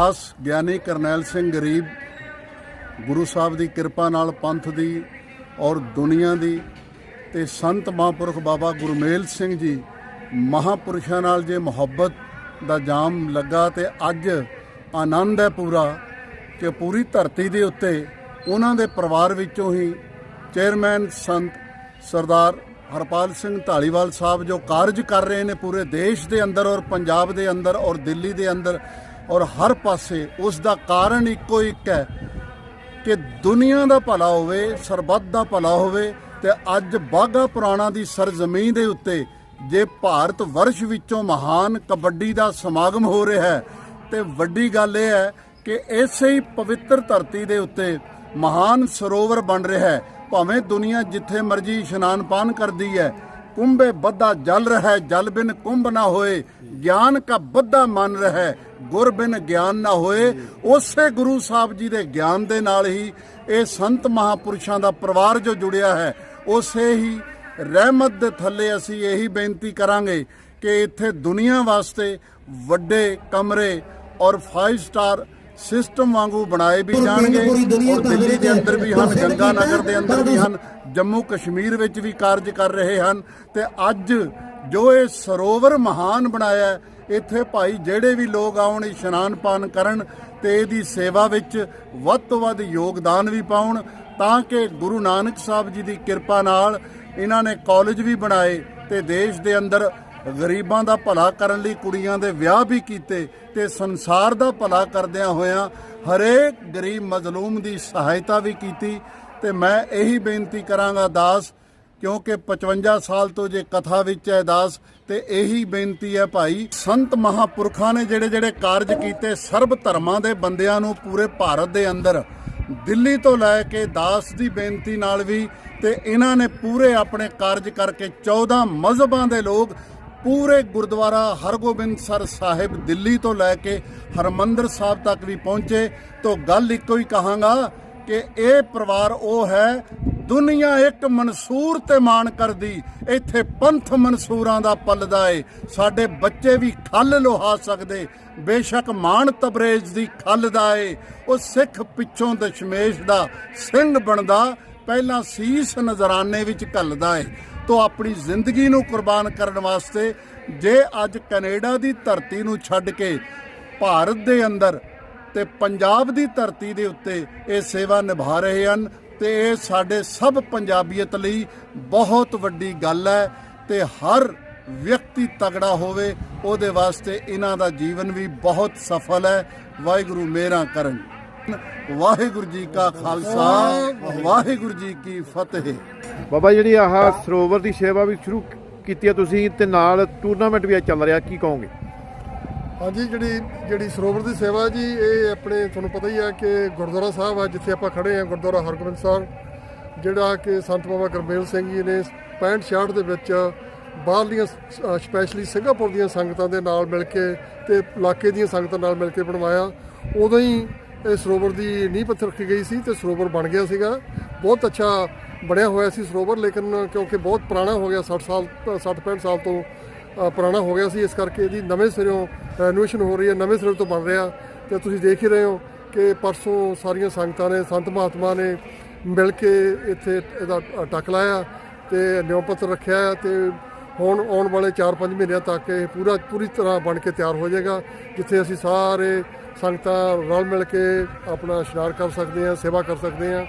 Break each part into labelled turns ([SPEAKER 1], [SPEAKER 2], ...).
[SPEAKER 1] ਖਾਸ ਗਿਆਨੀ ਕਰਨੈਲ ਸਿੰਘ ਗਰੀਬ ਗੁਰੂ ਸਾਹਿਬ ਦੀ ਕਿਰਪਾ ਨਾਲ ਪੰਥ ਦੀ ਔਰ ਦੁਨੀਆ ਦੀ ਤੇ ਸੰਤ ਮਹਾਂਪੁਰਖ ਬਾਬਾ ਗੁਰਮੇਲ ਸਿੰਘ ਜੀ ਮਹਾਪੁਰਸ਼ਾਂ ਨਾਲ ਜੇ ਮੁਹੱਬਤ ਦਾ ਜਾਮ ਲੱਗਾ ਤੇ ਅੱਜ ਆਨੰਦ ਹੈ ਪੂਰਾ ਕਿ ਪੂਰੀ ਧਰਤੀ ਦੇ ਉੱਤੇ ਉਹਨਾਂ ਦੇ ਪਰਿਵਾਰ ਵਿੱਚੋਂ ਹੀ ਚੇਅਰਮੈਨ ਸੰਤ ਸਰਦਾਰ ਹਰਪਾਲ ਸਿੰਘ ਢਾਲੀਵਾਲ ਸਾਹਿਬ ਜੋ ਕਾਰਜ ਕਰ ਰਹੇ ਨੇ ਪੂਰੇ ਦੇਸ਼ ਦੇ ਅੰਦਰ ਔਰ ਪੰਜਾਬ ਦੇ ਅੰਦਰ ਔਰ ਦਿੱਲੀ ਦੇ ਅੰਦਰ ਔਰ ਹਰ ਪਾਸੇ ਉਸ ਦਾ ਕਾਰਨ ਇੱਕੋ ਇੱਕ ਹੈ ਕਿ ਦੁਨੀਆ ਦਾ ਭਲਾ ਹੋਵੇ, ਸਰਬੱਤ ਦਾ ਭਲਾ ਹੋਵੇ ਤੇ ਅੱਜ ਬਾਗਾ ਪੁਰਾਣਾ ਦੀ ਸਰਜ਼ਮੀਨ ਦੇ ਉੱਤੇ ਜੇ ਭਾਰਤ ਵਰਸ਼ ਵਿੱਚੋਂ ਮਹਾਨ ਕਬੱਡੀ ਦਾ ਸਮਾਗਮ ਹੋ ਰਿਹਾ ਹੈ, ਤੇ ਵੱਡੀ ਗੱਲ ਇਹ ਹੈ ਕਿ ਇਸੇ ਹੀ ਪਵਿੱਤਰ ਧਰਤੀ ਦੇ ਉੱਤੇ ਮਹਾਨ ਸਰੋਵਰ ਬਣ ਰਿਹਾ ਹੈ, ਭਾਵੇਂ ਦੁਨੀਆ ਜਿੱਥੇ ਮਰਜ਼ੀ ਇਸ਼ਨਾਨ ਪਾਨ ਕਰਦੀ ਹੈ ਕੁੰਭੇ ਬੱਧਾ ਜਲ ਰਹਿ, ਜਲ ਬਿਨ ਕੁੰਭ ਨਾ ਹੋਏ, ਗਿਆਨ ਕਾ ਬੱਧਾ ਮਨ ਰਹਿ, ਗੁਰ ਬਿਨ ਗਿਆਨ ਨਾ ਹੋਏ। ਉਸੇ ਗੁਰੂ ਸਾਹਿਬ ਜੀ ਦੇ ਗਿਆਨ ਦੇ ਨਾਲ ਹੀ ਇਹ ਸੰਤ ਮਹਾਪੁਰਸ਼ਾਂ ਦਾ ਪਰਿਵਾਰ ਜੋ ਜੁੜਿਆ ਹੈ, ਉਸੇ ਹੀ ਰਹਿਮਤ ਦੇ ਥੱਲੇ ਅਸੀਂ ਇਹੀ ਬੇਨਤੀ ਕਰਾਂਗੇ ਕਿ ਇੱਥੇ ਦੁਨੀਆ ਵਾਸਤੇ ਵੱਡੇ ਕਮਰੇ ਔਰ 5 ਸਟਾਰ ਸਿਸਟਮ ਵਾਂਗੂ ਬਣਾਏ ਵੀ ਜਾਣਗੇ ਔਰ ਦਿੱਲੀ ਦੇ ਅੰਦਰ ਵੀ ਹਨ ਗੰਗਾ ਨਗਰ ਦੇ ਅੰਦਰ ਵੀ ਹਨ ਜੰਮੂ ਕਸ਼ਮੀਰ ਵਿੱਚ ਵੀ ਕਾਰਜ ਕਰ ਰਹੇ ਹਨ ਤੇ ਅੱਜ ਜੋ ਇਹ ਸਰੋਵਰ ਮਹਾਨ ਬਣਾਇਆ ਇੱਥੇ ਭਾਈ ਜਿਹੜੇ ਵੀ ਲੋਕ ਆਉਣ ਇਸ਼ਨਾਨ ਪਾਨ ਕਰਨ ਤੇ ਇਹਦੀ ਸੇਵਾ ਵਿੱਚ ਵੱਧ ਤੋਂ ਵੱਧ ਯੋਗਦਾਨ ਵੀ ਪਾਉਣ ਤਾਂ ਕਿ ਗੁਰੂ ਨਾਨਕ ਸਾਹਿਬ ਜੀ ਦੀ ਕਿਰਪਾ ਨਾਲ ਇਹਨਾਂ ਨੇ ਕਾਲਜ ਵੀ ਬਣਾਏ ਤੇ ਦੇਸ਼ ਦੇ ਅੰਦਰ ਗਰੀਬਾਂ ਦਾ ਭਲਾ ਕਰਨ ਲਈ ਕੁੜੀਆਂ ਦੇ ਵਿਆਹ ਵੀ ਕੀਤੇ ਤੇ ਸੰਸਾਰ ਦਾ ਭਲਾ ਕਰਦਿਆਂ ਹੋਇਆਂ ਹਰੇਕ ਗਰੀਬ ਮਜ਼ਲੂਮ ਦੀ ਸਹਾਇਤਾ ਵੀ ਕੀਤੀ। ਤੇ ਮੈਂ ਇਹੀ ਬੇਨਤੀ ਕਰਾਂਗਾ ਦਾਸ, ਕਿਉਂਕਿ 55 ਸਾਲ ਤੋਂ ਜੇ ਕਥਾ ਵਿੱਚ ਹੈ ਦਾਸ, ਤੇ ਇਹੀ ਬੇਨਤੀ ਹੈ ਭਾਈ, ਸੰਤ ਮਹਾਪੁਰਖਾਂ ਨੇ ਜਿਹੜੇ ਜਿਹੜੇ ਕਾਰਜ ਕੀਤੇ ਸਰਬ ਧਰਮਾਂ ਦੇ ਬੰਦਿਆਂ ਨੂੰ ਪੂਰੇ ਭਾਰਤ ਦੇ ਅੰਦਰ, ਦਿੱਲੀ ਤੋਂ ਲੈ ਕੇ ਦਾਸ ਦੀ ਬੇਨਤੀ ਨਾਲ ਵੀ, ਤੇ ਇਹਨਾਂ ਨੇ ਪੂਰੇ ਆਪਣੇ ਕਾਰਜ ਕਰਕੇ 14 ਮਜ਼ਹਬਾਂ ਦੇ ਲੋਕ ਪੂਰੇ ਗੁਰਦੁਆਰਾ ਹਰਗੋਬਿੰਦ ਸਰ ਸਾਹਿਬ ਦਿੱਲੀ ਤੋਂ ਲੈ ਕੇ ਹਰਮੰਦਰ ਸਾਹਿਬ ਤੱਕ ਵੀ ਪਹੁੰਚੇ। ਤੋਂ ਗੱਲ ਇੱਕੋ ਹੀ ਕਹਾਂਗਾ ਕਿ ਇਹ ਪਰਿਵਾਰ ਉਹ ਹੈ, ਦੁਨੀਆ ਇੱਕ ਮਨਸੂਰ ਤੇ ਮਾਣ ਕਰਦੀ, ਇੱਥੇ ਪੰਥ ਮਨਸੂਰਾਂ ਦਾ ਪਲਦਾ ਏ। ਸਾਡੇ ਬੱਚੇ ਵੀ ਖੱਲ ਲੋਹਾ ਸਕਦੇ, ਬੇਸ਼ੱਕ ਮਾਣ ਤਬਰੇਜ਼ ਦੀ ਖੱਲ ਦਾ ਏ। ਉਹ ਸਿੱਖ ਪਿੱਛੋਂ ਦਸ਼ਮੇਸ਼ ਦਾ ਸਿੰਘ ਬਣਦਾ, ਪਹਿਲਾਂ ਸੀਸ ਨਜ਼ਰਾਨੇ ਵਿੱਚ ਘੱਲਦਾ ਏ। ਤੋਂ ਆਪਣੀ ਜ਼ਿੰਦਗੀ ਨੂੰ ਕੁਰਬਾਨ ਕਰਨ ਵਾਸਤੇ ਜੇ ਅੱਜ ਕੈਨੇਡਾ ਦੀ ਧਰਤੀ ਨੂੰ ਛੱਡ ਕੇ ਭਾਰਤ ਦੇ ਅੰਦਰ ਤੇ ਪੰਜਾਬ ਦੀ ਧਰਤੀ ਦੇ ਉੱਤੇ ਇਹ ਸੇਵਾ ਨਿਭਾ ਰਹੇ ਹਨ, ਤੇ ਇਹ ਸਾਡੇ ਸਭ ਪੰਜਾਬੀਅਤ ਲਈ ਬਹੁਤ ਵੱਡੀ ਗੱਲ ਹੈ ਤੇ ਹਰ ਵਿਅਕਤੀ ਤਗੜਾ ਹੋਵੇ, ਉਹਦੇ ਵਾਸਤੇ ਇਹਨਾਂ ਦਾ ਜੀਵਨ ਵੀ ਬਹੁਤ ਸਫਲ ਹੈ। ਵਾਹਿਗੁਰੂ ਮੇਰਾ ਕਰਨ। ਵਾਹਿਗੁਰੂ ਜੀ ਕਾ ਖਾਲਸਾ, ਵਾਹਿਗੁਰੂ ਜੀ ਕੀ ਫਤਿਹ।
[SPEAKER 2] ਬਾਬਾ ਜਿਹੜੀ ਆਹ ਸਰੋਵਰ ਦੀ ਸੇਵਾ ਵੀ ਸ਼ੁਰੂ ਕੀਤੀ ਹੈ ਤੁਸੀਂ ਤੇ ਨਾਲ ਟੂਰਨਾਮੈਂਟ ਵੀ ਅੱਜ ਚੱਲ ਰਿਹਾ, ਕੀ ਕਹੋਗੇ?
[SPEAKER 3] ਹਾਂਜੀ, ਜਿਹੜੀ ਜਿਹੜੀ ਸਰੋਵਰ ਦੀ ਸੇਵਾ ਜੀ, ਇਹ ਆਪਣੇ ਤੁਹਾਨੂੰ ਪਤਾ ਹੀ ਆ ਕਿ ਗੁਰਦੁਆਰਾ ਸਾਹਿਬ ਆ, ਜਿੱਥੇ ਆਪਾਂ ਖੜੇ ਆ, ਗੁਰਦੁਆਰਾ ਹਰਗੋਬਿੰਦ ਸਾਹਿਬ, ਜਿਹੜਾ ਕਿ ਸੰਤ ਬਾਬਾ ਗੁਰਮੇਲ ਸਿੰਘ ਜੀ ਨੇ 65 66 ਦੇ ਵਿੱਚ ਬਾਹਰਲੀਆਂ ਸਪੈਸ਼ਲੀ ਸਿੰਗਾਪੁਰ ਦੀਆਂ ਸੰਗਤਾਂ ਦੇ ਨਾਲ ਮਿਲ ਕੇ ਤੇ ਇਲਾਕੇ ਦੀਆਂ ਸੰਗਤਾਂ ਨਾਲ ਮਿਲ ਕੇ ਬਣਵਾਇਆ। ਉਦੋਂ ਹੀ ਇਹ ਸਰੋਵਰ ਦੀ ਨੀਂਹ ਪੱਥਰ ਰੱਖੀ ਗਈ ਸੀ ਤੇ ਸਰੋਵਰ ਬਣ ਗਿਆ ਸੀਗਾ। ਬਹੁਤ ਅੱਛਾ ਬਣਿਆ ਹੋਇਆ ਸੀ ਸਰੋਵਰ, ਲੇਕਿਨ ਕਿਉਂਕਿ ਬਹੁਤ ਪੁਰਾਣਾ ਹੋ ਗਿਆ 60 ਸਾਲ 60 65 ਸਾਲ ਤੋਂ ਪੁਰਾਣਾ ਹੋ ਗਿਆ ਸੀ, ਇਸ ਕਰਕੇ ਇਹਦੀ ਨਵੇਂ ਸਿਰਿਓਂ ਰੈਨੋਵੇਸ਼ਨ ਹੋ ਰਹੀ ਹੈ, ਨਵੇਂ ਸਿਰੇ ਤੋਂ ਬਣ ਰਿਹਾ। ਤੇ ਤੁਸੀਂ ਦੇਖ ਹੀ ਰਹੇ ਹੋ ਕਿ ਪਰਸੋਂ ਸਾਰੀਆਂ ਸੰਗਤਾਂ ਨੇ, ਸੰਤ ਮਹਾਤਮਾ ਨੇ ਮਿਲ ਕੇ ਇੱਥੇ ਇਹਦਾ ਟੱਕ ਲਾਇਆ ਤੇ ਨਿਯਮ ਪੱਤਰ ਰੱਖਿਆ ਹੈ ਤੇ ਹੁਣ ਆਉਣ ਵਾਲੇ 4-5 ਮਹੀਨਿਆਂ ਤੱਕ ਇਹ ਪੂਰਾ, ਪੂਰੀ ਤਰ੍ਹਾਂ ਬਣ ਕੇ ਤਿਆਰ ਹੋ ਜਾਏਗਾ, ਜਿੱਥੇ ਅਸੀਂ ਸਾਰੇ ਸੰਗਤਾਂ ਰਲ ਮਿਲ ਕੇ ਆਪਣਾ ਇਸ਼ਨਾਨ ਕਰ ਸਕਦੇ ਹਾਂ, ਸੇਵਾ ਕਰ ਸਕਦੇ ਹਾਂ।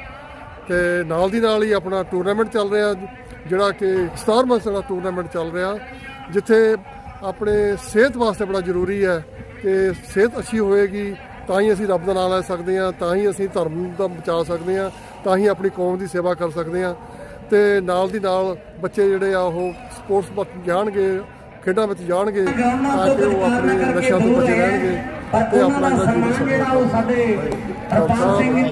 [SPEAKER 3] ਤੇ ਨਾਲ ਦੀ ਨਾਲ ਹੀ ਆਪਣਾ ਟੂਰਨਾਮੈਂਟ ਚੱਲ ਰਿਹਾ ਜਿਹੜਾ ਕਿ 17 ਮੰਥ ਦਾ ਟੂਰਨਾਮੈਂਟ ਚੱਲ ਰਿਹਾ ਜਿੱਥੇ ਆਪਣੇ ਸਿਹਤ ਵਾਸਤੇ ਬੜਾ ਜ਼ਰੂਰੀ ਹੈ ਕਿ ਸਿਹਤ ਅੱਛੀ ਹੋਏਗੀ ਤਾਂ ਹੀ ਅਸੀਂ ਰੱਬ ਦਾ ਨਾਮ ਲੈ ਸਕਦੇ ਹਾਂ ਤਾਂ ਹੀ ਅਸੀਂ ਧਰਮ ਦਾ ਬਚਾ ਸਕਦੇ ਹਾਂ ਤਾਂ ਹੀ ਆਪਣੀ ਕੌਮ ਦੀ ਸੇਵਾ ਕਰ ਸਕਦੇ ਹਾਂ। ਤੇ ਨਾਲ ਦੀ ਨਾਲ ਬੱਚੇ ਜਿਹੜੇ ਆ ਉਹ ਸਪੋਰਟਸ ਵਿੱਚ ਜਾਣਗੇ ਖੇਡਾਂ ਵਿੱਚ ਜਾਣਗੇ ਤਾਂ ਕਿ ਉਹ ਆਪਣੇ ਨਸ਼ਿਆਂ ਤੋਂ ਬਚੇ ਰਹਿਣਗੇ। ਤੇ ਆਪਣਾ ਜਿਹੜਾ ਜੀਵਨ
[SPEAKER 4] ਸਾਡੇ ਹਰਪਾਲ ਸਿੰਘ